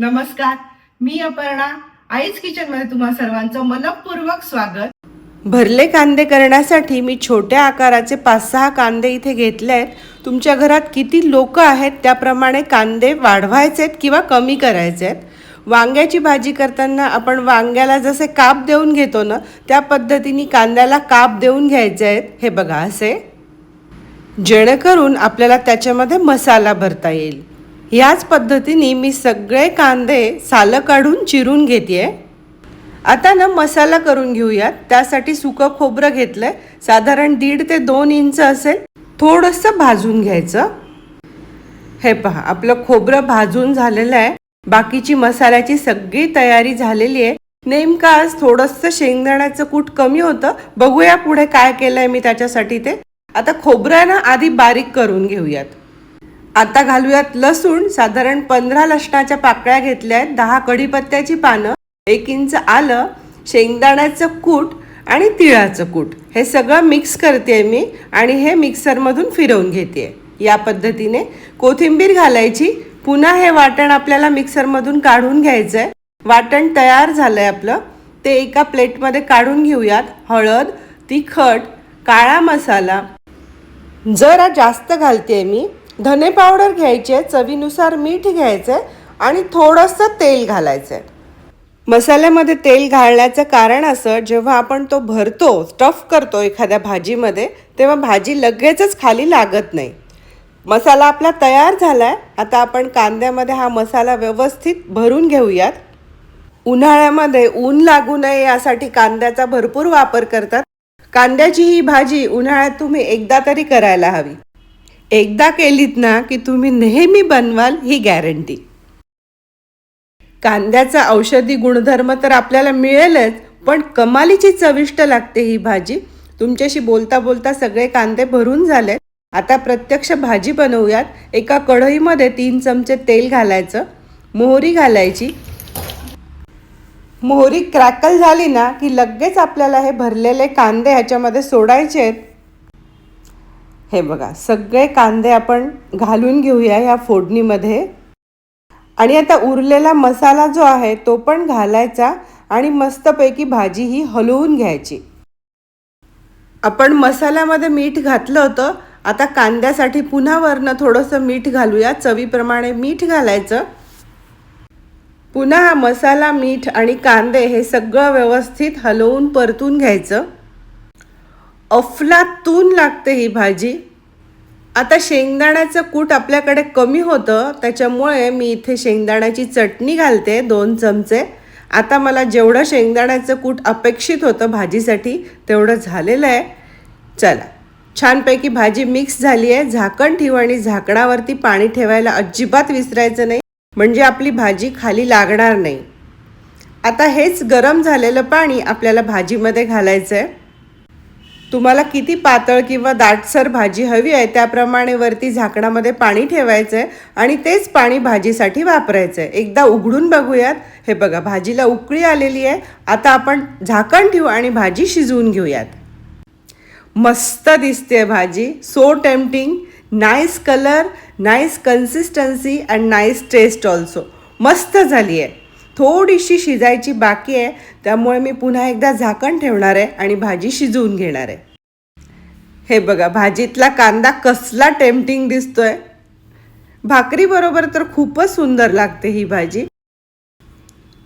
नमस्कार मी अपर्णा आईच किचनमध्ये तुम्हा सर्वांचं मनपूर्वक स्वागत. भरले कांदे करण्यासाठी मी छोट्या आकाराचे पाच सहा कांदे इथे घेतले आहेत. तुमच्या घरात किती लोक आहेत त्याप्रमाणे कांदे वाढवायचे आहेत किंवा कमी करायचे आहेत? वांग्याची भाजी करताना आपण वांग्याला जसे काप देऊन घेतो ना त्या पद्धतीने कांद्याला काप देऊन घ्यायचे आहेत हे बघा असे. जेणेकरून आपल्याला त्याच्यामध्ये मसाला भरता येईल. याच पद्धतीने मी सगळे कांदे सालं काढून चिरून घेते आता ना मसाला करून घेऊयात. त्यासाठी सुकं खोबरं घेतलंय. साधारण दीड ते दोन इंच असेल. थोडंसं भाजून घ्यायचं. हे पहा आपलं खोबरं भाजून झालेलं आहे. बाकीची मसाल्याची सगळी तयारी झालेली आहे. नेमकं आज थोडंसं शेंगदाण्याचं कूट कमी होतं. बघूया पुढे काय केलंय मी त्याच्यासाठी ते. आता खोबरं ना आधी बारीक करून घेऊयात. आता घालूयात लसूण. साधारण पंधरा लसणाच्या पाकळ्या घेतल्या आहेत. दहा कढीपत्त्याची पानं एक इंच आलं शेंगदाण्याचं कूट आणि तिळाचं कूट. हे सगळं मिक्स करते मी आणि हे मिक्सरमधून फिरवून घेते या पद्धतीने कोथिंबीर घालायची. पुन्हा हे वाटण आपल्याला मिक्सरमधून काढून घ्यायचं आहे वाटण तयार झालंय आपलं. ते एका प्लेटमध्ये काढून घेऊयात. हळद तिखट काळा मसाला. जरा जास्त घालते मी. धने पावडर घ्यायची आहे चवीनुसार मीठ घ्यायचं आहे आणि थोडंसं तेल घालायचं. आहे मसाल्यामध्ये तेल घालण्याचं कारण असं जेव्हा आपण तो भरतो स्टफ करतो एखाद्या भाजीमध्ये तेव्हा भाजी लगेचच खाली लागत नाही. मसाला आपला तयार झाला आहे आता आपण कांद्यामध्ये हा मसाला व्यवस्थित भरून घेऊयात. उन्हाळ्यामध्ये ऊन लागू नये यासाठी कांद्याचा भरपूर वापर करतात. कांद्याची ही भाजी उन्हाळ्यात तुम्ही एकदा तरी करायला हवी. एकदा केलीत ना की तुम्ही नेहमी बनवाल ही गॅरंटी कांद्याचा औषधी गुणधर्म तर आपल्याला मिळेलच पण कमालीची चविष्ट लागते ही भाजी. तुमच्याशी बोलता बोलता सगळे कांदे भरून झाले. आता प्रत्यक्ष भाजी बनवूयात. एका कढईमध्ये तीन चमचे तेल घालायचं मोहरी घालायची. मोहरी क्रॅकल झाली ना की लगेच आपल्याला हे भरलेले कांदे ह्याच्यामध्ये सोडायचे आहेत. हे बघा सगळे कांदे आपण घालून घेऊया ह्या फोडणीमध्ये. आणि आता उरलेला मसाला जो आहे तो पण घालायचा आणि मस्तपैकी भाजी ही हलवून घ्यायची. आपण मसाल्यामध्ये मीठ घातलं होतं आता कांद्यासाठी पुन्हा वरनं थोडंसं मीठ घालूया. चवीप्रमाणे मीठ घालायचं. पुन्हा हा मसाला मीठ आणि कांदे हे सगळं व्यवस्थित हलवून परतून घ्यायचं. अफलातून लागते ही भाजी. आता शेंगदाण्याचं कूट आपल्याकडे कमी होतं त्याच्यामुळे मी इथे शेंगदाण्याची चटणी घालते दोन चमचे. आता मला जेवढं शेंगदाण्याचं कूट अपेक्षित होतं भाजीसाठी तेवढं झालेलं आहे. चला. छानपैकी भाजी मिक्स झाली आहे. झाकण ठेवू आणि झाकणावरती पाणी ठेवायला अजिबात विसरायचं नाही. म्हणजे आपली भाजी खाली लागणार नाही. आता हेच गरम झालेलं पाणी आपल्याला भाजीमध्ये घालायचं आहे तुम्हाला किती पातळ किंवा दाटसर भाजी हवी आहे त्याप्रमाणे वरती झाकणामध्ये पाणी ठेवायचं आहे आणि तेच पाणी भाजीसाठी वापरायचं आहे एकदा उघडून बघूयात. हे बघा भाजीला उकळी आलेली आहे. आता आपण झाकण ठेवू आणि भाजी शिजवून घेऊयात. मस्त दिसते भाजी. So tempting nice colour nice consistency and nice taste also मस्त झाली आहे थोडीशी शिजायची बाकी आहे त्यामुळे मी पुन्हा एकदा झाकण ठेवणार आहे आणि भाजी शिजवून घेणार आहे. हे बघा भाजीतला कांदा कसला टेम्पटिंग दिसतोय. भाकरीबरोबर तर खूपच सुंदर लागते ही भाजी.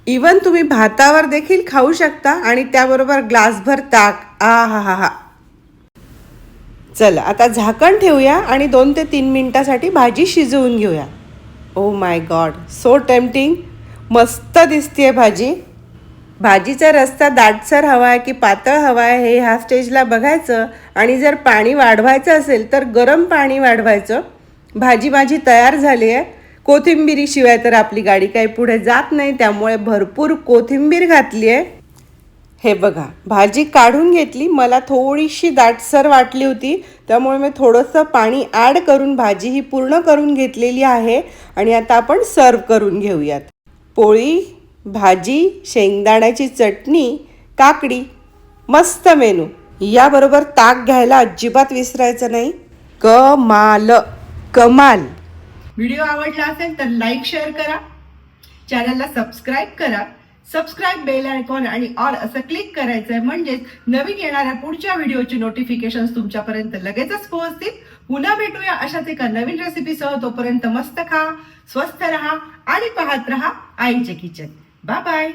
इवन तुम्ही भातावर देखील खाऊ शकता आणि त्याबरोबर ग्लासभर ताक. आ हा हा हा चला आता झाकण ठेवूया आणि दोन ते तीन मिनटासाठी भाजी शिजवून घेऊया. Oh my God so tempting मस्त दिसते भाजी. भाजीचा रस्ता दाटसर हवा आहे की पातळ हवा आहे हे ह्या स्टेजला बघायचं आणि जर पाणी वाढवायचं असेल तर गरम पाणी वाढवायचं. भाजी माझी तयार झाली आहे. कोथिंबिरीशिवाय तर आपली गाडी काही पुढे जात नाही त्यामुळे भरपूर कोथिंबीर घातली आहे. हे बघा भाजी काढून घेतली मला थोडीशी दाटसर वाटली होती त्यामुळे मी थोडंसं पाणी ॲड करून भाजी ही पूर्ण करून घेतलेली आहे आणि आता आपण सर्व करून घेऊयात. पोळी भाजी शेंगदाण्याची चटणी काकडी मस्त मेनू. याबरोबर ताक घ्यायला अजिबात विसरायचं नाही. कमाल कमाल. व्हिडिओ आवडला असेल तर लाईक शेअर करा. चॅनलला सबस्क्राईब करा. सबस्क्राईब बेल आयकॉन आणि ऑल असं क्लिक करायचंय. म्हणजेच नवीन येणाऱ्या पुढच्या व्हिडिओची नोटिफिकेशन तुमच्यापर्यंत लगेचच पोहोचतील. पुन्हा भेटूया अशाच एका नवीन रेसिपीसह तोपर्यंत मस्त खा स्वस्थ रहा आणि पाहत रहा आईचे किचन बाय बाय